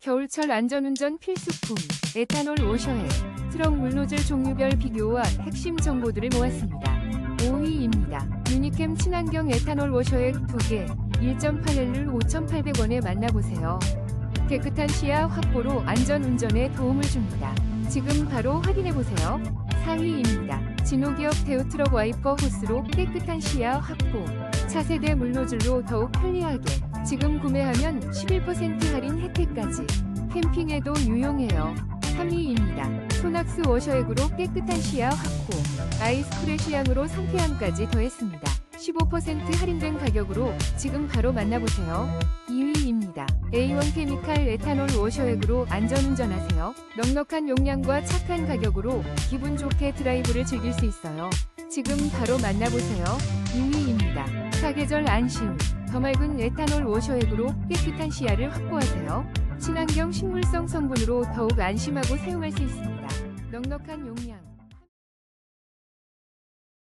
겨울철 안전운전 필수품 에탄올 워셔액 트럭 물노즐 종류별 비교와 핵심 정보들을 모았습니다. 5위입니다. 유니캠 친환경 에탄올 워셔액 2개 1.8L를 5,800원에 만나보세요. 깨끗한 시야 확보로 안전운전에 도움을 줍니다. 지금 바로 확인해보세요. 4위입니다. 진호기업 데우트럭 와이퍼 호스로 깨끗한 시야 확보 차세대 물노즐로 더욱 편리하게 지금 구매하면 11% 할인 혜택까지 캠핑에도 유용해요. 3위입니다. 소낙스 워셔액으로 깨끗한 시야 확보 아이스 크래쉬 향으로 상쾌함까지 더했습니다. 15% 할인된 가격으로 지금 바로 만나보세요. 2위입니다. A1 케미칼 에탄올 워셔액으로 안전운전하세요. 넉넉한 용량과 착한 가격으로 기분 좋게 드라이브를 즐길 수 있어요. 지금 바로 만나보세요. 2위입니다. 사계절 안심. 더 맑은 에탄올 워셔액으로 깨끗한 시야를 확보하세요. 친환경 식물성 성분으로 더욱 안심하고 사용할 수 있습니다. 넉넉한 용량.